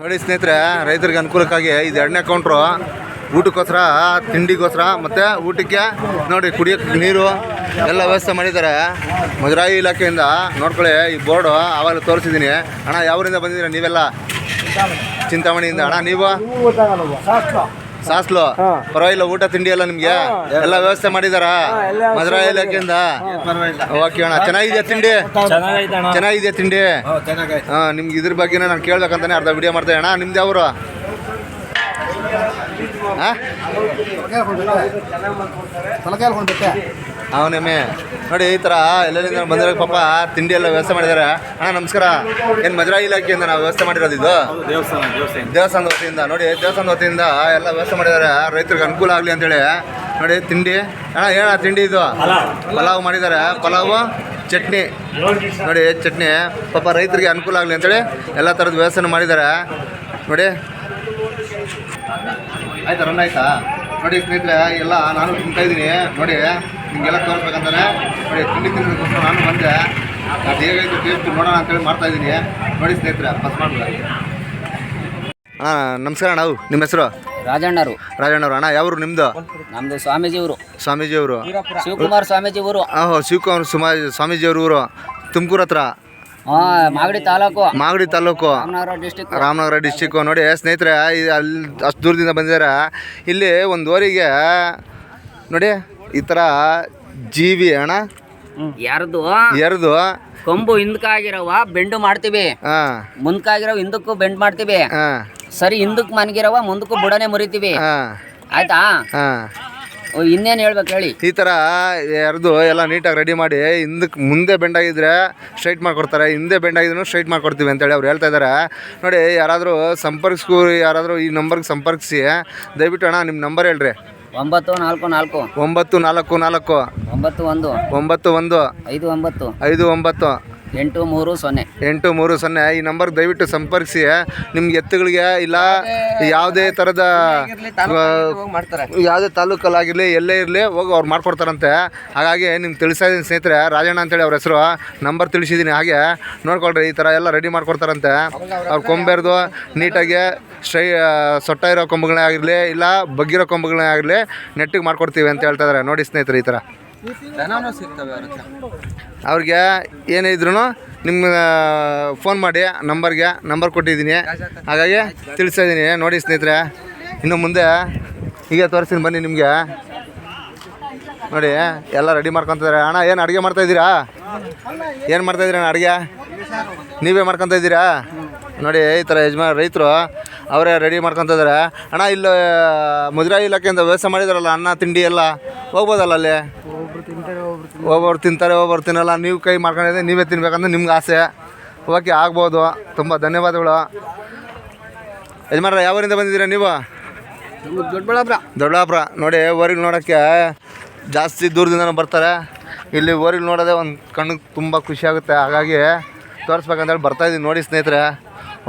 ನೋಡಿ ಸ್ನೇಹಿತರೆ, ರೈತರಿಗೆ ಅನುಕೂಲಕ್ಕಾಗಿ ಇದು ಎರಡನೇ ಕೌಂಟ್ರು ಊಟಕ್ಕೋಸ್ಕರ, ತಿಂಡಿಗೋಸ್ಕರ, ಮತ್ತು ಊಟಕ್ಕೆ ನೋಡಿ ಕುಡಿಯೋಕ್ಕೆ ನೀರು ಎಲ್ಲ ವ್ಯವಸ್ಥೆ ಮಾಡಿದ್ದಾರೆ. ಮುಜರಾಯಿ ಇಲಾಖೆಯಿಂದ ನೋಡ್ಕೊಳ್ಳಿ ಈ ಬೋರ್ಡು ಆವಾಗ ತೋರಿಸಿದ್ದೀನಿ. ಅಣ್ಣ, ಯಾವರಿಂದ ಬಂದಿದ್ದೀರಾ ನೀವೆಲ್ಲ? ಚಿಂತಾಮಣಿಯಿಂದ. ಅಣ್ಣ, ನೀವು? ಸಾಸ್ಲು ಪರವಾಗಿಲ್ಲ ಊಟ ತಿಂಡಿ ಎಲ್ಲ ನಿಮಗೆ? ಎಲ್ಲ ವ್ಯವಸ್ಥೆ ಮಾಡಿದಾರಾ? ಮಧುರಾ ಇಲಾಖೆಯಿಂದ? ಓಕೆ ಅಣ್ಣ. ಚೆನ್ನಾಗಿದೆಯಾ ತಿಂಡಿ? ಚೆನ್ನಾಗಿದೆ ಚೆನ್ನಾಗಿದೆಯಾ ತಿಂಡಿ? ಹಾ ನಿಮ್ಗೆ ಇದ್ರ ಬಗ್ಗೆ ನಾನು ಕೇಳ್ಬೇಕಂತಾನೆ ಅರ್ಧ ವಿಡಿಯೋ ಮಾಡ್ದೆ ಅಣ್ಣ. ನಿಮ್ದು ಯಾವರು? ಹಾಂ? ಅವನಮ್ಮೆ ನೋಡಿ ಈ ಥರ ಎಲ್ಲೆಲ್ಲಿಂದ ಬಂದಿರೋ ಪಾಪ ತಿಂಡಿ ಎಲ್ಲ ವ್ಯವಸ್ಥೆ ಮಾಡಿದ್ದಾರೆ. ಅಣ್ಣ ನಮಸ್ಕಾರ. ಏನು ಮಜರಾ ಇಲಾಖೆಯಿಂದ ನಾವು ವ್ಯವಸ್ಥೆ ಮಾಡಿರೋದು ಇದು? ದೇವಸ್ಥಾನ ದೇವಸ್ಥಾನ. ದೇವಸ್ಥಾನದ ವತಿಯಿಂದ. ನೋಡಿ ದೇವಸ್ಥಾನದ ವತಿಯಿಂದ ಎಲ್ಲ ವ್ಯವಸ್ಥೆ ಮಾಡಿದ್ದಾರೆ. ರೈತರಿಗೆ ಅನುಕೂಲ ಆಗಲಿ ಅಂತೇಳಿ. ನೋಡಿ ತಿಂಡಿ. ಅಣ್ಣ ಏನ ತಿಂಡಿ ಇದು? ಪಲಾವ್. ಮಾಡಿದ್ದಾರೆ. ಪಲಾವು ಚಟ್ನಿ. ನೋಡಿ ಚಟ್ನಿ. ಪಾಪ ರೈತರಿಗೆ ಅನುಕೂಲ ಆಗಲಿ ಅಂತೇಳಿ ಎಲ್ಲ ಥರದ ವ್ಯವಸ್ಥೆ ಮಾಡಿದ್ದಾರೆ. ನೋಡಿ. ಆಯ್ತಾ ರನ್ ಆಯ್ತಾ? ನೋಡಿ ಸ್ನೇಹಿತರೆ ಎಲ್ಲ ನಾನು ತಿಂತಾ ಇದ್ದೀನಿ. ನೋಡಿ. ನಿಮಗೆಲ್ಲ ತೋರಿಸ್ಬೇಕಂತಾನೆ ನೋಡಿ ತಿಂಡಿ ತಿನ್ನೋದಕ್ಕೋಸ್ಕರ ನಾನು ಬಂದೆ. ಅದು ಹೇಗಾಯ್ತು ಟೇಸ್ಟ್ ನೋಡೋಣ ಅಂತೇಳಿ ಮಾಡ್ತಾ ಇದ್ದೀನಿ. ನೋಡಿ ಸ್ನೇಹಿತರೆ ಫಸ್ಟ್ ಮಾಡ್ತಾರೆ ಹಾಂ ನಮಸ್ಕಾರ ನಾವು ನಿಮ್ಮ ಹೆಸರು? ರಾಜಣ್ಣರು ರಾಜಣ್ಣವ್ರು ಅಣ್ಣ ಯಾವ್ರು ನಿಮ್ಮದು ನಮ್ದು? ಸ್ವಾಮೀಜಿ ಅವರು ಸ್ವಾಮೀಜಿ ಅವರು ಶಿವಕುಮಾರ್ ಸ್ವಾಮೀಜಿ ಊರು ಆಹೋ ಶಿವಕುಮಾರ್ ಸುಮಾ ಅವರು ಊರು. ತುಮಕೂರು ಹತ್ರ? ಹಾ ಮಾಗಡಿ ತಾಲೂಕು. ಮಾಗಡಿ ತಾಲೂಕು. ರಾಮನಗರ ಡಿಸ್ಟಿಕ್ ರಾಮನಗರ ಡಿಸ್ಟಿಕ್ಕು ನೋಡಿ ಸ್ನೇಹಿತರೆ ಅಲ್ಲಿ ಅಷ್ಟು ದೂರದಿಂದ ಬಂದಿದ್ದಾರೆ. ಇಲ್ಲಿ ಒಂದು ಊರಿಗೆ ನೋಡಿ ಈ ಥರ ಜೀವಿ ಅಣ್ಣ. ಯಾರ್ದು ಎರ್ದು. ಕೊಂಬು ಹಿಂದಕ್ಕಾಗಿರವ ಬೆಂಡು ಮಾಡ್ತೀವಿ. ಹಾಂ. ಮುಂದ್ಕಾಗಿರವ ಹಿಂದಕ್ಕೂ ಬೆಂಡ್ ಮಾಡ್ತೀವಿ. ಹಾಂ. ಸರಿ ಹಿಂದಕ್ಕೆ ಮನ್ಗಿರವ ಮುಂದಕ್ಕೂ ಬುಡನೆ ಮುರಿತೀವಿ. ಹಾಂ. ಆಯ್ತಾ? ಹಾಂ. ಇನ್ನೇನು ಇನ್ನೇನ್ ಹೇಳ್ಬೇಕು ಹೇಳಿ? ಈ ಥರ ಎರ್ದು ಎಲ್ಲ ನೀಟಾಗಿ ರೆಡಿ ಮಾಡಿ ಹಿಂದಕ್ಕೆ ಮುಂದೆ ಬೆಂಡಾಗಿದ್ರೆ ಸ್ಟ್ರೈಟ್ ಮಾಡ್ಕೊಡ್ತಾರೆ ಹಿಂದೆ ಬೆಂಡಾಗಿದ್ರು ಸ್ಟ್ರೈಟ್ ಮಾಡ್ಕೊಡ್ತೀವಿ ಅಂತೇಳಿ ಅವ್ರು ಹೇಳ್ತಾ ಇದ್ದಾರೆ ನೋಡಿ ಯಾರಾದರೂ ಸಂಪರ್ಕಿಸ್ಕೂ ಯಾರಾದರೂ ಈ ನಂಬರ್ಗೆ ಸಂಪರ್ಕಿಸಿ ದಯವಿಟ್ಟು ಅಣ್ಣ ನಿಮ್ಮ ನಂಬರ್ ಹೇಳ್ರಿ. ಒಂಬತ್ತು ನಾಲ್ಕು ನಾಲ್ಕು. ಒಂಬತ್ತು ನಾಲ್ಕು ನಾಲ್ಕು. ಒಂಬತ್ತು ಒಂದು. ಒಂಬತ್ತು ಒಂದು. ಐದು ಒಂಬತ್ತು. ಐದು ಒಂಬತ್ತು. ಎಂಟು ಮೂರು ಸೊನ್ನೆ. ಎಂಟು ಮೂರು ಸೊನ್ನೆ. ಈ ನಂಬರ್ ದಯವಿಟ್ಟು ಸಂಪರ್ಕಿಸಿ ನಿಮ್ಗೆ ಎತ್ತುಗಳಿಗೆ ಇಲ್ಲ ಯಾವುದೇ ಥರದ ಯಾವುದೇ ತಾಲೂಕಲ್ಲಾಗಿರಲಿ ಎಲ್ಲೇ ಇರಲಿ ಹೋಗಿ ಅವ್ರು ಮಾಡ್ಕೊಡ್ತಾರಂತೆ. ಹಾಗಾಗಿ ನಿಮ್ಗೆ ತಿಳಿಸ್ತಾ ಇದ್ದೀನಿ ಸ್ನೇಹಿತರೆ ರಾಜಣ್ಣ ಅಂತೇಳಿ ಅವ್ರ ಹೆಸರು ನಂಬರ್ ತಿಳಿಸಿದ್ದೀನಿ ಹಾಗೆ. ನೋಡ್ಕೊಳ್ರಿ ಈ ಥರ ಎಲ್ಲ ರೆಡಿ ಮಾಡ್ಕೊಡ್ತಾರಂತೆ. ಅವ್ರು ಕೊಂಬೆರ್ದು ನೀಟಾಗಿ ಸ್ಟ್ರೈ ಸೊಟ್ಟ ಇರೋ ಕೊಂಬುಗಳೇ ಆಗಿರಲಿ ಇಲ್ಲ ಬಗ್ಗಿರೋ ಕೊಂಬುಗಳೇ ಆಗಿರಲಿ ನೆಟ್ಟಿಗೆ ಮಾಡ್ಕೊಡ್ತೀವಿ ಅಂತ ಹೇಳ್ತಾ ಇದ್ದಾರೆ ನೋಡಿ ಸ್ನೇಹಿತರೆ ಈ ಥರ. ಅವ್ರಿಗೆ ಏನೇ ಇದ್ರು ನಿಮ್ಮ ಫೋನ್ ಮಾಡಿ, ನಂಬರ್ಗೆ, ನಂಬರ್ ಕೊಟ್ಟಿದ್ದೀನಿ. ಹಾಗಾಗಿ ತಿಳಿಸ್ತಾ ಇದ್ದೀನಿ. ನೋಡಿ ಸ್ನೇಹಿತರೆ, ಇನ್ನು ಮುಂದೆ ಹೀಗೆ ತೋರಿಸ್ತೀನಿ ಬನ್ನಿ ನಿಮಗೆ. ನೋಡಿ, ಎಲ್ಲ ರೆಡಿ ಮಾಡ್ಕೊತಿದ್ದಾರೆ. ಅಣ್ಣ, ಏನು ಅಡುಗೆ ಮಾಡ್ತಾಯಿದ್ದೀರಾ ಏನು ಮಾಡ್ತಾಯಿದ್ದೀರ ಅಣ್ಣ ಅಡುಗೆ? ನೀವೇ ಮಾಡ್ಕೊತ ಇದ್ದೀರಾ? ನೋಡಿ, ಈ ಥರ ಯಜಮಾನ, ರೈತರು ಅವರೇ ರೆಡಿ ಮಾಡ್ಕೊತಿದ್ದಾರೆ ಅಣ್ಣ, ಇಲ್ಲಿ ಮುಜರಾಯಿ ಇಲಾಖೆಯಿಂದ ವ್ಯವಸ್ಥೆ ಮಾಡಿದಾರಲ್ಲ, ಅನ್ನ, ತಿಂಡಿ ಎಲ್ಲ ಹೋಗ್ಬೋದಲ್ಲ ಅಲ್ಲಿ? ಒಬ್ಬರು ತಿಂತಾರೆ ಒಬ್ಬರು ತಿನ್ನಲ್ಲ. ನೀವು ಕೈ ಮಾಡ್ಕೊಂಡಿದ್ರೆ ನೀವೇ ತಿನ್ಬೇಕಂದ್ರೆ ನಿಮ್ಗೆ ಆಸೆ. ಓಕೆ ಆಗ್ಬೋದು. ತುಂಬ ಧನ್ಯವಾದಗಳು. ಯಜಮಾನ್ರ ಯಾವರಿಂದ ಬಂದಿದ್ದೀರಾ ನೀವು? ದೊಡ್ಡಬಳ್ಳಾಪುರ. ದೊಡ್ಡಬಳ್ಳಾಪುರ. ನೋಡಿ ಊರಿಗೆ ನೋಡೋಕ್ಕೆ ಜಾಸ್ತಿ ದೂರದಿಂದ ಬರ್ತಾರೆ. ಇಲ್ಲಿ ಊರಿಗೆ ನೋಡೋದೆ ಒಂದು ಕಣ್ಣಿಗೆ ತುಂಬ ಖುಷಿ ಆಗುತ್ತೆ. ಹಾಗಾಗಿ ತೋರಿಸ್ಬೇಕಂತೇಳಿ ಬರ್ತಾಯಿದ್ದೀನಿ ನೋಡಿ ಸ್ನೇಹಿತರೆ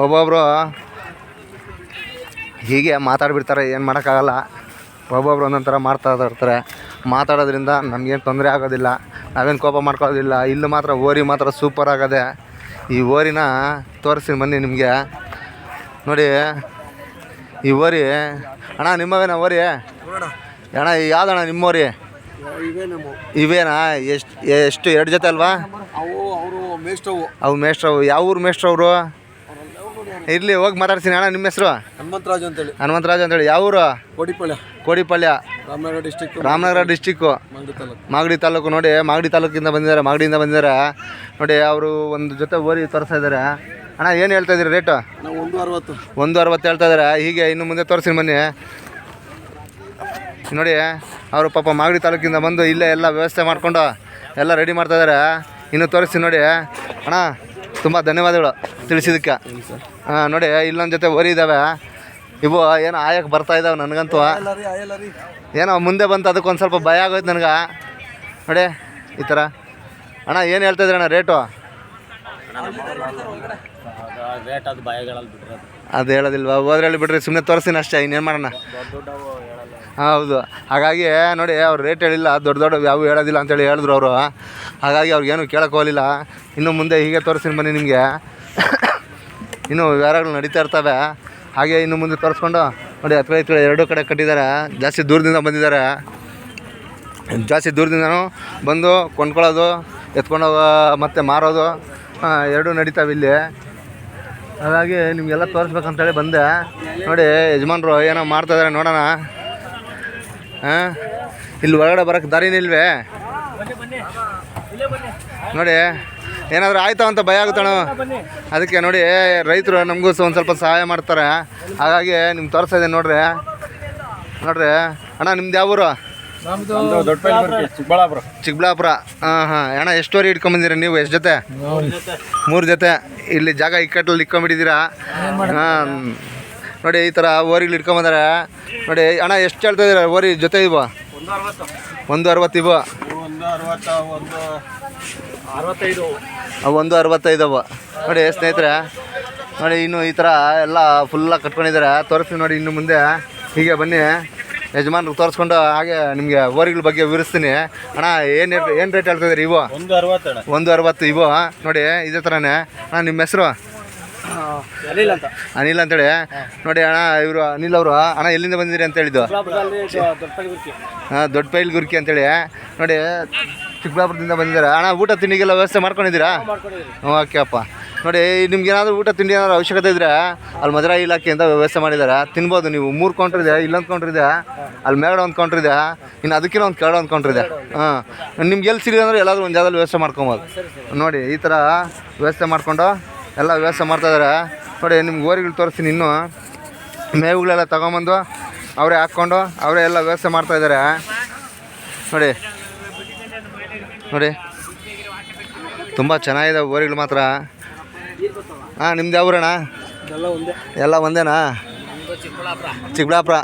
ಒಬ್ಬೊಬ್ಬರು ಹೀಗೆ ಮಾತಾಡ್ಬಿಡ್ತಾರೆ. ಏನು ಮಾಡೋಕ್ಕಾಗಲ್ಲ. ಒಬ್ಬೊಬ್ರು ಒಂದೊಂದು ಥರ ಮಾಡ್ತಾ ಇರ್ತಾರೆ. ಮಾತಾಡೋದ್ರಿಂದ ನಮಗೇನು ತೊಂದರೆ ಆಗೋದಿಲ್ಲ ನಾವೇನು ಕೋಪ ಮಾಡ್ಕೊಳ್ಳೋದಿಲ್ಲ. ಇಲ್ಲಿ ಮಾತ್ರ ಓರಿ ಮಾತ್ರ ಸೂಪರ್ ಆಗದೆ ಈ ಓರಿನ ತೋರಿಸ್ತೀನಿ ಬನ್ನಿ ನಿಮಗೆ. ನೋಡಿ ಈ ಓರಿ ಅಣ್ಣ ನಿಮ್ಮವೇನ ಓರಿ? ಅಣ್ಣ ಯಾವ್ದಣ್ಣ ನಿಮ್ಮ ಓರಿ? ಇವೇನಾ? ಎಷ್ಟು ಎಷ್ಟು ಎರಡು ಜೊತೆ ಅಲ್ವಾ? ಅವು ಮೇಷ್ಟ್ರವು. ಯಾವ ಊರು ಮೇಷ್ಟ್ರವರು? ಇರಲಿ ಹೋಗಿ ಮಾತಾಡ್ತೀನಿ ಅಣ್ಣ ನಿಮ್ಮ ಹೆಸರು? ಹನುಮಂತರಾಜು ಅಂತೇಳಿ. ಹನುಮಂತರಾಜ್ ಅಂತೇಳಿ ಯಾವ ಊರು? Kodipalya. ಕೋಡಿಪಾಳ್ಯ. Ramanagara district Ramanagara district Magadi taluk. ನೋಡಿ ಮಾಗಡಿ ತಾಲೂಕಿಂದ ಬಂದಿದ್ದಾರೆ ಮಾಗಡಿಯಿಂದ ಬಂದಿದ್ದಾರೆ. ನೋಡಿ ಅವರು ಒಂದು ಜೊತೆ ಓರಿ ತೋರಿಸ್ತಾ ಇದ್ದಾರೆ. ಅಣ್ಣ ಏನು ಹೇಳ್ತಾ ಇದ್ದೀರಿ ರೇಟು? ಒಂದು ಅರವತ್ತು. ಒಂದು ಅರವತ್ತು ಹೇಳ್ತಾ ಇದ್ದಾರೆ. ಹೀಗೆ ಇನ್ನು ಮುಂದೆ ತೋರಿಸಿ ಬನ್ನಿ. ನೋಡಿ ಅವರು ಪಾಪ ಮಾಗಡಿ ತಾಲೂಕಿಂದ ಬಂದು ಇಲ್ಲೇ ಎಲ್ಲ ವ್ಯವಸ್ಥೆ ಮಾಡಿಕೊಂಡು ಎಲ್ಲ ರೆಡಿ ಮಾಡ್ತಾ ಇದ್ದಾರೆ. ಇನ್ನು ತೋರಿಸ್ತೀನಿ ನೋಡಿ. ಅಣ್ಣ ತುಂಬ ಧನ್ಯವಾದಗಳು ತಿಳಿಸಿದ್ದಕ್ಕೆ. ಹಾಂ ನೋಡಿ ಇಲ್ಲೊಂದು ಜೊತೆ ಓರಿ ಇದ್ದಾವೆ ಇವು, ಏನೋ ಆಯಕ್ಕೆ ಬರ್ತಾ ಇದ್ದಾವೆ ನನಗಂತೂ. ಏನೋ ಮುಂದೆ ಬಂತು, ಅದಕ್ಕೆ ಒಂದು ಸ್ವಲ್ಪ ಭಯ ಆಗೋಯ್ತು ನನಗೆ. ನೋಡಿ, ಈ ಥರ ಅಣ್ಣ, ಏನು ಹೇಳ್ತಾ ಅಣ್ಣ, ರೇಟು? ಅದು ಹೇಳೋದಿಲ್ವಾ? ಹೋದ್ರಲ್ಲಿ ಬಿಡ್ರಿ ಸುಮ್ಮನೆ ತೋರಿಸ್ತೀನಿ ಅಷ್ಟೇ, ಇನ್ನೇನು ಮಾಡೋಣ. ಹೌದು. ಹಾಗಾಗಿ, ನೋಡಿ, ಅವ್ರು ರೇಟ್ ಹೇಳಿಲ್ಲ, ದೊಡ್ಡ ದೊಡ್ಡ ಯಾವ ಹೇಳೋದಿಲ್ಲ ಅಂತೇಳಿ ಹೇಳಿದ್ರು ಅವರು. ಹಾಗಾಗಿ ಅವ್ರಿಗೇನು ಕೇಳೋಕೆ ಹೋಗಲಿಲ್ಲ. ಇನ್ನು ಮುಂದೆ ಹೀಗೆ ತೋರಿಸ್ತೀನಿ ಬನ್ನಿ ನಿಮಗೆ. ಇನ್ನೂ ವ್ಯವಹಾರಗಳು ನಡೀತಾ ಇರ್ತವೆ. ಹಾಗೆ ಇನ್ನು ಮುಂದೆ ತೋರಿಸ್ಕೊಂಡು ನೋಡಿ ಹತ್ರ ಹತ್ರ ಎರಡು ಕಡೆ ಕಟ್ಟಿದ್ದಾರೆ. ಜಾಸ್ತಿ ದೂರದಿಂದ ಬಂದಿದ್ದಾರೆ. ಜಾಸ್ತಿ ದೂರದಿಂದನೂ ಬಂದು ಕೊಂಡ್ಕೊಳ್ಳೋದು, ಎತ್ಕೊಂಡು ಮತ್ತು ಮಾರೋದು ಎರಡೂ ನಡೀತಾವೆ ಇಲ್ಲಿ. ಹಾಗಾಗಿ ನಿಮಗೆಲ್ಲ ತೋರಿಸ್ಬೇಕಂತೇಳಿ ಬಂದೆ. ನೋಡಿ, ಯಜಮಾನ್ರು ಏನೋ ಮಾಡ್ತಾಯಿದ್ದಾರೆ ನೋಡೋಣ. ಹಾಂ ಇಲ್ಲಿ ಒಳಗಡೆ ಬರೋಕ್ಕೆ ದಾರಿನೇ ಇಲ್ವೇ? ನೋಡಿ ಏನಾದರೂ ಆಯ್ತಾ ಅಂತ ಭಯ ಆಗುತ್ತಣ ಅದಕ್ಕೆ ನೋಡಿ ರೈತರು ನಮಗೂ ಒಂದು ಸ್ವಲ್ಪ ಸಹಾಯ ಮಾಡ್ತಾರೆ. ಹಾಗಾಗಿ ನಿಮ್ಗೆ ತೋರಿಸ್ತಾ ಇದೆ ನೋಡ್ರಿ. ನೋಡ್ರಿ ಅಣ್ಣ ನಿಮ್ದು ಯಾವ ಊರು ಚಿಕ್ಕಬಳ್ಳಾಪುರ. ಚಿಕ್ಕಬಳ್ಳಾಪುರ. ಹಾಂ ಹಾಂ. ಅಣ್ಣ ಎಷ್ಟು ವರಿ ಇಟ್ಕೊಂಬಂದಿರ ನೀವು? ಎಷ್ಟು ಜೊತೆ? ಮೂರು ಜೊತೆ. ಇಲ್ಲಿ ಜಾಗ ಇಕ್ಕಟ್ಟಲ್ಲಿ ಇಟ್ಕೊಂಬಿಟ್ಟಿದ್ದೀರಾ ಹಾಂ. ನೋಡಿ ಈ ಥರ ಓರಿಗಳು ಇಟ್ಕೊಂಬಂದಾರೆ ನೋಡಿ ಅಣ್ಣ ಎಷ್ಟು ಹೇಳ್ತಾ ಇದ್ದೀರಾ? ಓರಿ ಜೊತೆ ಇವು ಒಂದು ಅರವತ್ತು. ಒಂದು ಅರವತ್ತು ಇವು ಒಂದು ಅರವತ್ತ ಒಂದು ಅರವತ್ತೈದು. ಅವ ಒಂದು ಅರವತ್ತೈದವು. ನೋಡಿ ಸ್ನೇಹಿತರೆ ನೋಡಿ ಇನ್ನು ಈ ಥರ ಎಲ್ಲ ಫುಲ್ಲಾಗಿ ಕಟ್ಕೊಂಡಿದ್ದಾರೆ. ತೋರಿಸ್ತೀವಿ ನೋಡಿ ಇನ್ನು ಮುಂದೆ. ಹೀಗೆ ಬನ್ನಿ. ಯಜಮಾನ್ರು ತೋರಿಸ್ಕೊಂಡು ಹಾಗೆ ನಿಮಗೆ ಓರಿಗಳ ಬಗ್ಗೆ ವಿವರಿಸ್ತೀನಿ. ಅಣ್ಣ ಏನು ಏನು ರೇಟ್ ಹೇಳ್ತಾ ಇದ್ದೀರಿ ಇವು? ಒಂದು ಅರವತ್ತು ಒಂದು ಅರವತ್ತು ಇವು ನೋಡಿ ಇದೇ ಥರನೇ. ಅಣ್ಣ ನಿಮ್ಮ ಹೆಸರು? ಎಲ್ಲಿಲ್ಲ ಅಂತ. ಅನಿಲ್ ಅಂತೇಳಿ? ನೋಡಿ ಅಣ್ಣ ಇವರು ಅನಿಲ್ ಅವರು. ಅಣ್ಣ ಎಲ್ಲಿಂದ ಬಂದಿರಿ ಅಂತ ಹೇಳಿದ್ದು? ಹಾಂ ದೊಡ್ಡ ಪೈಲ್ ಗುರ್ಕಿ. ಅಂತೇಳಿ. ನೋಡಿ ಚಿಕ್ಕಬಳ್ಳಾಪುರದಿಂದ ಬಂದಿದ್ದಾರೆ. ಅಣ್ಣ ಊಟ ತಿಂಡಿಗೆಲ್ಲ ವ್ಯವಸ್ಥೆ ಮಾಡ್ಕೊಂಡಿದ್ದೀರಾ? ಓಕೆ ಅಪ್ಪ. ನೋಡಿ ನಿಮ್ಗೆ ಏನಾದರೂ ಊಟ ತಿಂಡಿ ಏನಾದ್ರು ಅವಶ್ಯಕತೆ ಇದ್ದರೆ ಅಲ್ಲಿ ಮಧುರಾ ಇಲಾಖೆಯಿಂದ ವ್ಯವಸ್ಥೆ ಮಾಡಿದ್ದಾರೆ. ತಿನ್ಬೋದು ನೀವು. ಮೂರು ಕೌಂಟ್ರ್ ಇದೆ ಇಲ್ಲೊಂದು ಕೌಂಟ್ರ್ ಇದೆ ಅಲ್ಲಿ ಮೇಗಡೆ ಒಂದು ಕೌಂಟ್ರ್ ಇದೆ ಇನ್ನು ಅದಕ್ಕಿಂತ ಒಂದು ಕೆಳಗಡೆ ಒಂದು ಕೌಂಟ್ರ್ ಇದೆ. ಹಾಂ. ನಿಮ್ಗೆ ಎಲ್ಲಿ ಸಿಗಲಿ ಅಂದರೆ ಎಲ್ಲಾದರೂ ಒಂದು ಜಾಗದಲ್ಲಿ ವ್ಯವಸ್ಥೆ ಮಾಡ್ಕೊಬೋದು. ನೋಡಿ ಈ ಥರ ವ್ಯವಸ್ಥೆ ಮಾಡಿಕೊಂಡು ಎಲ್ಲ ವ್ಯವಸ್ಥೆ ಮಾಡ್ತಾಯಿದ್ದಾರೆ ನೋಡಿ, ನಿಮ್ಗೆ ಓರಿಗಳು ತೋರಿಸ್ತೀನಿ ಇನ್ನೂ. ಮೇವುಗಳೆಲ್ಲ ತಗೊಂಬಂದು ಅವರೇ ಹಾಕ್ಕೊಂಡು ಅವರೇ ಎಲ್ಲ ವ್ಯವಸ್ಥೆ ಮಾಡ್ತಾಯಿದ್ದಾರೆ ನೋಡಿ ನೋಡಿ. ತುಂಬ ಚೆನ್ನಾಗಿದೆ ಓರಿಗಳು ಮಾತ್ರ. ಹಾಂ ನಿಮ್ದು ಯಾವೂರಣ್ಣ ಎಲ್ಲ ಒಂದೇ ಎಲ್ಲ ಒಂದೇನಾ? ಚಿಕ್ಕಬಳ್ಳಾಪುರ.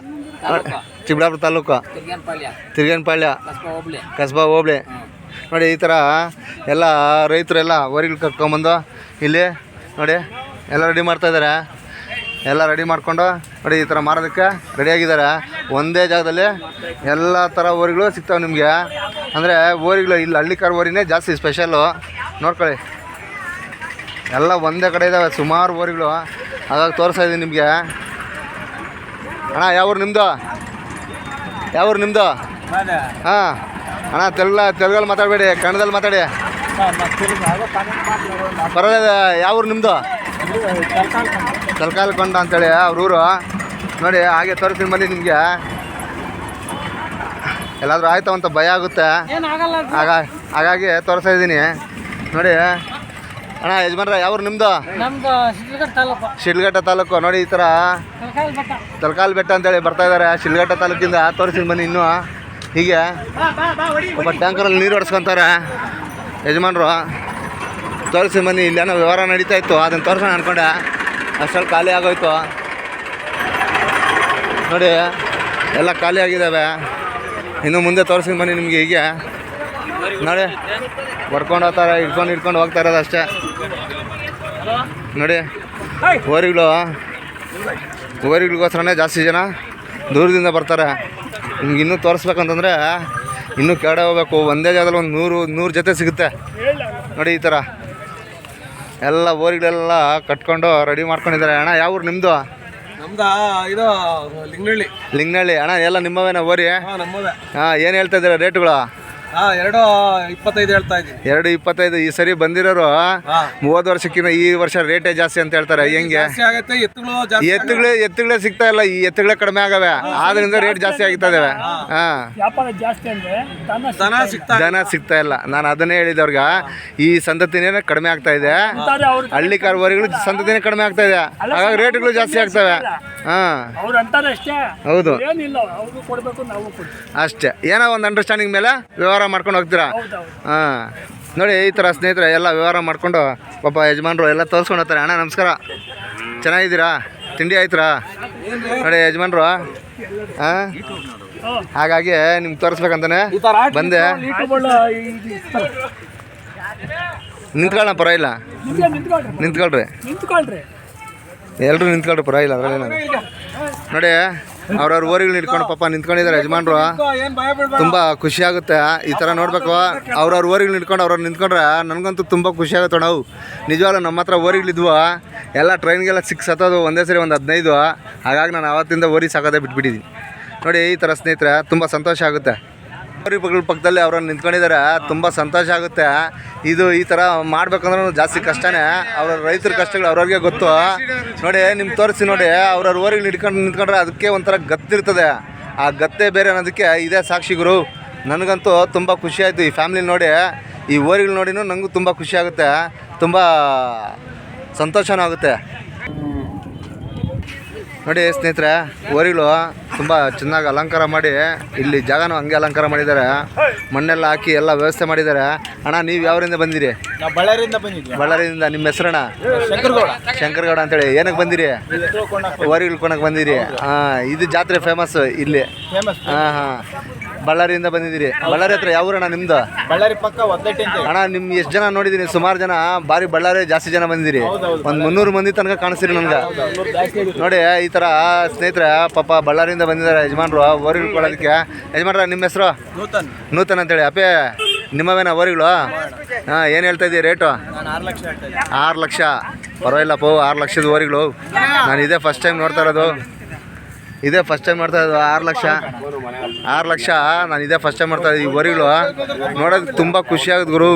ಚಿಕ್ಕಬಳ್ಳಾಪುರ ತಾಲೂಕು. ತಿರ್ಗೇನಪಾಳ್ಯ. ಕಸ್ಬಾ ಹೋಬ್ಳಿ. ನೋಡಿ, ಈ ಥರ ಎಲ್ಲ ರೈತರೆಲ್ಲ ಓರಿಗಳು ಕರ್ಕೊಂಬಂದು ಇಲ್ಲಿ ನೋಡಿ ಎಲ್ಲ ರೆಡಿ ಮಾಡ್ತಾ ಇದ್ದಾರೆ. ಎಲ್ಲ ರೆಡಿ ಮಾಡಿಕೊಂಡು ನೋಡಿ ಈ ಥರ ಮಾರೋದಕ್ಕೆ ರೆಡಿಯಾಗಿದ್ದಾರೆ ಒಂದೇ ಜಾಗದಲ್ಲಿ ಎಲ್ಲ ಥರ ಓರಿಗಳು ಸಿಗ್ತಾವೆ ನಿಮಗೆ. ಅಂದರೆ ಓರಿಗಳು ಇಲ್ಲಿ ಹಳ್ಳಿ ಕಾರ್ ಓರಿನೇ ಜಾಸ್ತಿ ಸ್ಪೆಷಲ್ಲು ನೋಡ್ಕೊಳ್ಳಿ. ಎಲ್ಲ ಒಂದೇ ಕಡೆ ಇದ್ದಾವೆ ಸುಮಾರು ಓರಿಗಳು ಹಾಗಾಗಿ ತೋರಿಸ್ತಾ ಇದ್ದೀನಿ ನಿಮಗೆ. ಅಣ್ಣ ಯಾವೂರು ನಿಮ್ಮದು ಯಾವೂರು ನಿಮ್ಮದು ಹಾಂ. ಅಣ್ಣ ತೆಲುಗ ತೆಲುಗಲ್ಲಿ ಮಾತಾಡಬೇಡಿ ಕನ್ನಡದಲ್ಲಿ ಮಾತಾಡಿ. ಪರವಾಗಿಲ್ಲ, ಯಾವ ಊರು ನಿಮ್ಮದು ತಲಕಾಲ್ಕೊಂಡ ಅಂತೇಳಿ ಅವ್ರ ಊರು. ನೋಡಿ, ಹಾಗೆ ತೋರಿಸ್ತೀನಿ ಬನ್ನಿ ನಿಮಗೆ. ಎಲ್ಲಾದರೂ ಆಯ್ತು ಅಂತ ಭಯ ಆಗುತ್ತೆ. ಆಗ, ಹಾಗಾಗಿ ತೋರಿಸ್ತಾ ಇದ್ದೀನಿ. ನೋಡಿ, ಅಣ್ಣ, ಯಜಮಾನ್ರ, ಯಾವ ನಿಮ್ಮದು ಶಿಲ್ಘಟ್ಟ ತಾಲೂಕು. ನೋಡಿ, ಈ ಥರ ತಲಕಾಲ್ ಬೆಟ್ಟ ಅಂತೇಳಿ ಬರ್ತಾ ಇದ್ದಾರೆ. ಶಿಲ್ಘಟ್ಟ ತಾಲೂಕಿಂದ ತೋರಿಸ್ತೀನಿ ಬನ್ನಿ ಇನ್ನೂ. ಹೀಗೆ. ಒಬ್ಬ ಟ್ಯಾಂಕರಲ್ಲಿ ನೀರು ಹೊಡ್ಸ್ಕೊತಾರೆ. ಯಜಮಾನ್ರು, ತೋರಿಸಿ ಬನ್ನಿ ಇಲ್ಲೇನೋ ವ್ಯವಹಾರ ನಡೀತಾ ಇತ್ತು, ಅದನ್ನು ತೋರಿಸೋಣ ಅನ್ಕೊಂಡೆ. ಅಷ್ಟರಲ್ಲಿ ಖಾಲಿ ಆಗೋಯ್ತು. ನೋಡಿ, ಎಲ್ಲ ಖಾಲಿ ಆಗಿದ್ದಾವೆ ಇನ್ನು ಮುಂದೆ ತೋರಿಸಿ ಮನಿ ನಿಮಗೆ ಹೀಗೆ. ನೋಡಿ, ಹೊಡ್ಕೊಂಡು ಹೋಗ್ತಾರೆ ಇಟ್ಕೊಂಡು ಇಟ್ಕೊಂಡು ಹೋಗ್ತಾ ಇರೋದು ಅಷ್ಟೇ. ನೋಡಿ ಓರಿಗಳು ಓರಿಗಳಿಗೋಸ್ಕರನೇ ಜಾಸ್ತಿ ಜನ ದೂರದಿಂದ ಬರ್ತಾರೆ. ನಿಮ್ಗೆ ಇನ್ನೂ ತೋರಿಸ್ಬೇಕಂತಂದರೆ ಇನ್ನೂ ಕೆಡ ಹೋಗ್ಬೇಕು. ಒಂದೇ ಜಾಗದಲ್ಲಿ ಒಂದು ನೂರು ನೂರು ಜೊತೆ ಸಿಗುತ್ತೆ. ನೋಡಿ ಈ ಥರ. ಎಲ್ಲ ಬೋರಿಗಳೆಲ್ಲ ಕಟ್ಕೊಂಡು ರೆಡಿ ಮಾಡ್ಕೊಂಡಿದ್ದಾರೆ. ಅಣ್ಣ ಯಾವ ಊರು ನಿಮ್ಮದು ನಮ್ದು ಇದು ಲಿಂಗನಹಳ್ಳಿ ಲಿಂಗನಹಳ್ಳಿ ಅಣ್ಣ ಎಲ್ಲ ನಿಮ್ಮವೇನ ಓರಿ ಹಾ ಏನು ಹೇಳ್ತಾ ಇದ್ದೀರಾ ರೇಟ್ಗಳು? ಎರಡು ಇಪ್ಪತ್ತೈದು ಹೇಳ್ತಾ ಇದ್ದೀನಿ. ಎರಡು ಇಪ್ಪತ್ತೈದು. ಈ ಸರಿ ಬಂದಿರೋರು ಮೂವತ್ತು ವರ್ಷಕ್ಕಿಂತ ಈ ವರ್ಷ ರೇಟೇ ಜಾಸ್ತಿ ಅಂತ ಹೇಳ್ತಾರೆ. ಹೆಂಗೆ? ಜಾಸ್ತಿ ಆಗತ್ತೆ ಎತ್ತುಗಳು ಜಾಸ್ತಿ ಎತ್ತುಗಳೇ ಎತ್ತುಗಳೇ ಸಿಗ್ತಾ ಇಲ್ಲ. ಈ ಎತ್ತುಗಳೇ ಕಡಿಮೆ ಆಗವೆ. ಆದ್ರಿಂದ ರೇಟ್ ಜಾಸ್ತಿ ಆಗ್ತಾ ಇದಾವೆ ಹಾಂ. ವ್ಯಾಪಾರ ಜಾಸ್ತಿ ಅಂದ್ರೆ ದನ ಸಿಗ್ತಾ ಇಲ್ಲ. ನಾನು ಅದನ್ನೇ ಹೇಳಿದೆ ಅವ್ರಿಗೆ ಈ ಸಂತತಿನೇ ಕಡಿಮೆ ಆಗ್ತಾ ಇದೆ. ಹಳ್ಳಿ ಕಾರ್ಬಾರಿಗಳು ಸಂತತಿನೇ ಕಡಿಮೆ ಆಗ್ತಾ ಇದೆ. ಹಾಗಾಗಿ ರೇಟ್ಗಳು ಜಾಸ್ತಿ ಆಗ್ತವೆ. ಹಾ. ಅವ್ರು ಅಂತಾರೆ ಅಷ್ಟೇ. ಹೌದು. ಏನಿಲ್ಲ ಅವ್ರು ಕೊಡ್ಬೇಕು ನಾವು ಕೊಡ್ತೀವಿ. ಅಷ್ಟೇ. ಏನೋ ಒಂದು ಅಂಡರ್ಸ್ಟ್ಯಾಂಡಿಂಗ್ ಮೇಲೆ ವ್ಯವಹಾರ ಮಾಡ್ಕೊಂಡು ಹೋಗ್ತೀರಾ? ಹಾ. ನೋಡಿ ಈ ಥರ ಸ್ನೇಹಿತರೆ ಎಲ್ಲ ವ್ಯವಹಾರ ಮಾಡ್ಕೊಂಡು ಪಾಪ ಯಜಮಾನ್ರು ಎಲ್ಲ ತೋರಿಸ್ಕೊಂಡು ಹೋಗ್ತಾರೆ. ಅಣ್ಣ ನಮಸ್ಕಾರ. ಚೆನ್ನಾಗಿದ್ದೀರಾ? ತಿಂಡಿ ಆಯ್ತರಾ? ನೋಡಿ ಯಜಮಾನ್ರು ಹಾಂ? ಹಾಗಾಗಿ ನಿಮ್ಗೆ ತೋರಿಸ್ಬೇಕಂತಾನೆ ಬಂದೆ. ನಿಂತ್ಕೊಳ್ಳೋಣ ಪರವಾಗಿಲ್ಲ. ನಿಂತ್ಕೊಳ್ರಿ. ನಿಂತ್ಕೊಳ್ರಿ. ಎಲ್ಲರೂ ನಿಂತ್ಕೊಳ್ರಿ ಪರವಾಗಿಲ್ಲ ಅದರಲ್ಲಿ ನೋಡಿ ಅವ್ರವ್ರ ಓರಿಗಳು ಇಟ್ಕೊಂಡು ಪಾಪ ನಿಂತ್ಕೊಂಡಿದ್ದಾರೆ ಯಜಮಾನ್ರು. ತುಂಬ ಖುಷಿ ಆಗುತ್ತೆ ಈ ಥರ ನೋಡಬೇಕು. ಅವ್ರವ್ರ ಓರಿಗಳು ನಿಂತ್ಕೊಂಡು ಅವ್ರವ್ರು ನಿಂತ್ಕೊಂಡ್ರೆ ನನಗಂತೂ ತುಂಬ ಖುಷಿ ಆಗುತ್ತೆ ನಾವು ನಿಜವಾಗ್ಲೂ ನಮ್ಮ ಹತ್ರ ಓರಿಗಳಿದ್ವು ಎಲ್ಲ ಟ್ರೈನ್ಗೆಲ್ಲ ಸಿಕ್ಸ್ ಹತ್ತೋದು, ಒಂದೇ ಸರಿ ಒಂದು ಹದಿನೈದು. ಹಾಗಾಗಿ ನಾನು ಆವತ್ತಿಂದ ಓರಿ ಸಾಕೋದೇ ಬಿಟ್ಬಿಟ್ಟಿದ್ದೀನಿ ನೋಡಿ, ಈ ಥರ ಸ್ನೇಹಿತರೆ, ತುಂಬ ಸಂತೋಷ ಆಗುತ್ತೆ. ಓರಿ ಪಕ್ಕದಲ್ಲಿ ಅವ್ರನ್ನ ನಿಂತ್ಕೊಂಡಿದ್ದಾರೆ. ತುಂಬ ಸಂತೋಷ ಆಗುತ್ತೆ. ಇದು ಈ ತರ ಮಾಡ್ಬೇಕಂದ್ರೂ ಜಾಸ್ತಿ ಕಷ್ಟನೇ. ಅವ್ರ ರೈತರ ಕಷ್ಟಗಳು ಅವ್ರವ್ರಿಗೆ ಗೊತ್ತು. ನೋಡಿ, ನಿಮ್ ತೋರಿಸಿ ನೋಡಿ ಅವ್ರವ್ರ ಊರಿಗೆ ಹಿಡ್ಕೊಂಡು ನಿಂತ್ಕೊಂಡ್ರೆ ಅದಕ್ಕೆ ಒಂಥರ ಗತ್ತಿರ್ತದೆ. ಆ ಗತ್ತೆ ಬೇರೆ ಅನ್ನೋದಕ್ಕೆ ಇದೇ ಸಾಕ್ಷಿ ಗುರು. ನನಗಂತೂ ತುಂಬ ಖುಷಿ ಆಯಿತು ಈ ಫ್ಯಾಮ್ಲಿ ನೋಡಿ. ಈ ಊರಿಗಳು ನೋಡಿನೂ ನನಗೂ ತುಂಬ ಖುಷಿ ಆಗುತ್ತೆ. ತುಂಬ ಸಂತೋಷನೂ ಆಗುತ್ತೆ. ನೋಡಿ ಸ್ನೇಹಿತರೆ ಓರಿಗಳು ತುಂಬ ಚೆನ್ನಾಗಿ ಅಲಂಕಾರ ಮಾಡಿ ಇಲ್ಲಿ ಜಾಗನೂ ಹಂಗೆ ಅಲಂಕಾರ ಮಾಡಿದ್ದಾರೆ. ಮಣ್ಣೆಲ್ಲ ಹಾಕಿ ಎಲ್ಲ ವ್ಯವಸ್ಥೆ ಮಾಡಿದ್ದಾರೆ. ಅಣ್ಣ ನೀವು ಯಾವರಿಂದ ಬಂದಿರಿ? ಬಳ್ಳಾರಿಯಿಂದ ಬಂದಿದ್ವಿ. ಬಳ್ಳಾರಿಯಿಂದ ನಿಮ್ಮ ಹೆಸರಣ್ಣ? ಶಂಕರಗೌಡ. ಶಂಕರಗೌಡ ಅಂತೇಳಿ. ಏನಕ್ಕೆ ಬಂದಿರಿ? ಓರಿಗಳು ಕೊಣಕ್ಕೆ ಬಂದಿರಿ. ಹಾಂ ಇದು ಜಾತ್ರೆ ಫೇಮಸ್ ಇಲ್ಲಿ. ಹಾಂ ಹಾಂ. ಬಳ್ಳಾರಿಯಿಂದ ಬಂದಿದ್ದೀರಿ. ಬಳ್ಳಾರಿ ಹತ್ರ ಯಾವ ಊರಣ್ಣ ನಿಮ್ದು? ಬಳ್ಳಾರಿ ಪಕ್ಕ ಒದ್ದಟ್ಟಿ ಅಂತ ಅಣ್ಣ ನಿಮ್ ಎಷ್ಟು ಜನ ನೋಡಿದೀನಿ ಸುಮಾರು ಜನ ಬಾರಿ ಬಳ್ಳಾರಿ ಜಾಸ್ತಿ ಜನ ಬಂದಿದ್ದೀರಿ. ಒಂದು ಮುನ್ನೂರು ಮಂದಿ ತನಕ ಕಾಣಿಸ್ತೀರಿ ನನಗೆ. ನೋಡಿ ಈ ತರ ಸ್ನೇಹಿತರೆ ಪಾಪ ಬಳ್ಳಾರಿಯಿಂದ ಬಂದಿದ್ದಾರೆ ಯಜಮಾನ್ರು ಓರಿಗಳು ಕೊಡೋದಕ್ಕೆ. ಯಜಮಾನ್ರ ನಿಮ್ಮ ಹೆಸರು? ನೂತನ್. ನೂತನ್ ಅಂತೇಳಿ. ಅಪ್ಪೇ ನಿಮ್ಮವೇನ ಓರಿಗಳು? ಹಾ ಏನು ಹೇಳ್ತಾ ಇದೀವಿ ರೇಟು? ಆರು ಲಕ್ಷ ಪರವಾಗಿಲ್ಲ ಪೋ ಆರ್ ಲಕ್ಷ. ಪರವಾಗಿಲ್ಲಪ್ಪ ಆರು ಲಕ್ಷದ ಓರಿಗಳು. ನಾನು ಇದೇ ಫಸ್ಟ್ ಟೈಮ್ ನೋಡ್ತಾ ಇರೋದು. ಇದೇ ಫಸ್ಟ್ ಟೈಮ್ ನೋಡ್ತಾ ಇರೋದು ಆರು ಲಕ್ಷ. ಆರು ಲಕ್ಷ ನಾನು ಇದೇ ಫಸ್ಟ್ ಟೈಮ್ ಮಾಡ್ತಾ ಇದ್ದೀನಿ ಈ ಓರಿಗಳು ನೋಡೋದಕ್ಕೆ ತುಂಬ ಖುಷಿ ಆಗುತ್ತೆ ಗುರು.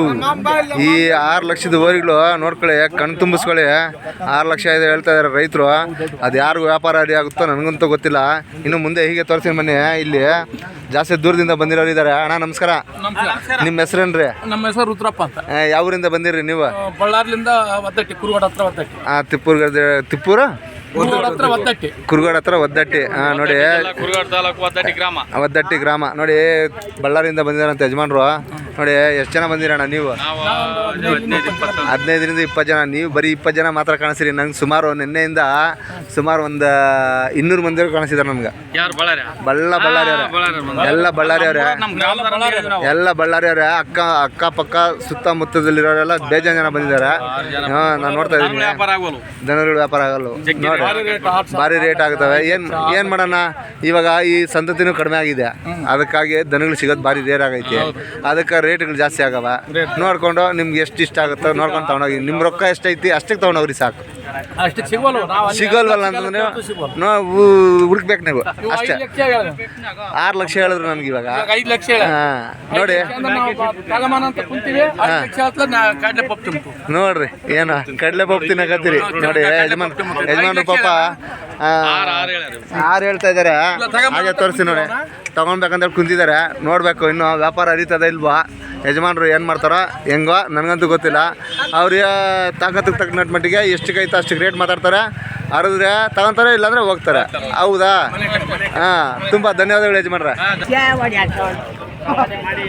ಈ ಆರು ಲಕ್ಷದ ಓರಿಗಳು ನೋಡ್ಕೊಳ್ಳಿ ಕಣ್ ತುಂಬಿಸ್ಕೊಳ್ಳಿ. ಆರು ಲಕ್ಷ ಇದೆ ಹೇಳ್ತಾ ಇದ್ದಾರೆ ರೈತರು. ಅದು ಯಾರಿಗೂ ವ್ಯಾಪಾರ ಅಡಿ ಆಗುತ್ತೋ ನನಗಂತೂ ಗೊತ್ತಿಲ್ಲ. ಇನ್ನು ಮುಂದೆ ಹೀಗೆ ತೋರಿಸಿ ಮನೆ ಇಲ್ಲಿ ಜಾಸ್ತಿ ದೂರದಿಂದ ಬಂದಿರೋರು ಇದ್ದಾರೆ ಅಣ್ಣ ನಮಸ್ಕಾರ. ನಿಮ್ಮ ಹೆಸರೇನ್ರಿ? ನಮ್ಮ ಹೆಸರು ರುದ್ರಪ್ಪ ಅಂತ. ಆ, ಯಾವ ಊರಿಂದ ಬಂದಿರಿ ನೀವು? ಬಳ್ಳಾರ್ಲಿಂದ ತಿಪ್ಪೂರ್ಗಡ ಹತ್ರ ತಿಪ್ಪೂರ್ಗಡ ತಿಪ್ಪೂರು? ಕುರುಗೋಡ ಹತ್ರ ಒದ್ದಟ್ಟಿ. ಹಾಂ ನೋಡಿ. ಕುರುಗೋಡ ತಾಲೂಕು ಒದ್ದಟ್ಟಿ ಗ್ರಾಮ. ಒದ್ದಟ್ಟಿ ಗ್ರಾಮ. ನೋಡಿ ಬಳ್ಳಾರಿಯಿಂದ ಬಂದಿದಾರಂತ ಯಜಮಾನ್ರು. ನೋಡಿ ಎಷ್ಟು ಜನ ಬಂದಿರಣ್ಣ ನೀವು? ಹದಿನೈದರಿಂದ ಇಪ್ಪತ್ತು ಜನ. ನೀವು ಬರೀ ಇಪ್ಪತ್ತು ಜನ ಮಾತ್ರ ಕಾಣಿಸ್ರಿ ನಂಗೆ ಸುಮಾರು ನಿನ್ನೆಯಿಂದ ಸುಮಾರು ಒಂದು ಇನ್ನೂರು ಮಂದಿ ಕಾಣಿಸಿದಾರೆ ನಮ್ಗೆ. ಬಳ್ಳ ಬಳ್ಳಾರಿ ಅವರೇ ಎಲ್ಲ ಬಳ್ಳಾರಿ ಅವರೇ ಎಲ್ಲ ಬಳ್ಳಾರಿ ಅವರೇ ಅಕ್ಕ ಅಕ್ಕಪಕ್ಕ ಸುತ್ತಮುತ್ತದಲ್ಲಿರೋರೆಲ್ಲ ಬೇಜಾನ್ ಜನ ಬಂದಿದ್ದಾರೆ. ಹಾ ನಾನು ನೋಡ್ತಾ ಇದ್ದೀನಿ. ದನಗಳು ವ್ಯಾಪಾರ ಆಗಲ್ಲ. ನೋಡಿ. ಭಾರಿ ರೇಟ್ ಆಗ್ತವೆ. ಏನು ಏನು ಮಾಡೋಣ? ಇವಾಗ ಈ ಸಂತತಿನೂ ಕಡಿಮೆ ಆಗಿದೆ. ಅದಕ್ಕಾಗಿ ದನಗಳು ಸಿಗೋದು ಭಾರಿ ರೇರ್ ಆಗೈತಿ. ಅದಕ್ಕೆ ರೇಟ್ಗಳು ಜಾಸ್ತಿ ಆಗವ. ನೋಡ್ಕೊಂಡು ನಿಮ್ಗೆ ಎಷ್ಟು ಇಷ್ಟ ಆಗುತ್ತೋ ನೋಡ್ಕೊಂಡು ತಗೊಂಡೋಗಿ. ನಿಮ್ಮ ರೊಕ್ಕ ಎಷ್ಟೈತಿ ಅಷ್ಟಕ್ಕೆ ತೊಗೊಂಡೋಗ್ರಿ ಸಾಕು. ಅಷ್ಟಕ್ಕೆ ಸಿಗೋಲ್ವ? ನಾವು ಸಿಗೋಲ್ವಲ್ಲ ಅಂತಂದ್ರೆ ನಾವು ಹುಡುಕ್ಬೇಕು ನೀವು ಅಷ್ಟೇ. ಆರು ಲಕ್ಷ ಹೇಳಿದ್ರು ನಮ್ಗೆ ಇವಾಗ. ಐದು ಲಕ್ಷ ನೋಡಿ. ನೋಡ್ರಿ ಏನು ಕಡಲೆ ಪಪ್ಪು ತಿನ್ನಕತ್ತೀರಿ. ನೋಡಿ ಯಜಮಾನ್ ಯಜಮಾನ್ರು ಪಾಪ ಆರು ಹೇಳ್ತಾ ಇದಾರೆ. ಹಾಗೆ ತೋರಿಸಿ ನೋಡಿ. ತಗೊಳ್ಬೇಕಂತ ಕುಂತಿದ್ದಾರೆ. ನೋಡ್ಬೇಕು ಇನ್ನು ವ್ಯಾಪಾರ ಅರಿತದ ಇಲ್ವಾ? ಯಜಮಾನ್ರು ಏನು ಮಾಡ್ತಾರೋ ಹೆಂಗೋ ನನಗಂತೂ ಗೊತ್ತಿಲ್ಲ ಅವ್ರಿಗೆ ತಾಕತ್ತಿಗೆ ತಕ್ಕನಟ್ಟು ಮಟ್ಟಿಗೆ ಕೈ ಅಷ್ಟಕ್ಕೆ ರೇಟ್ ಮಾತಾಡ್ತಾರೆ ಅರದ್ರೆ ತಗೊಂತಾರೆ ಇಲ್ಲಾಂದ್ರೆ ಹೋಗ್ತಾರೆ ಹೌದಾ ಹಾಂ ತುಂಬ ಧನ್ಯವಾದಗಳು ಯಜಮಾನ್ರೆ ಮಾಡಿ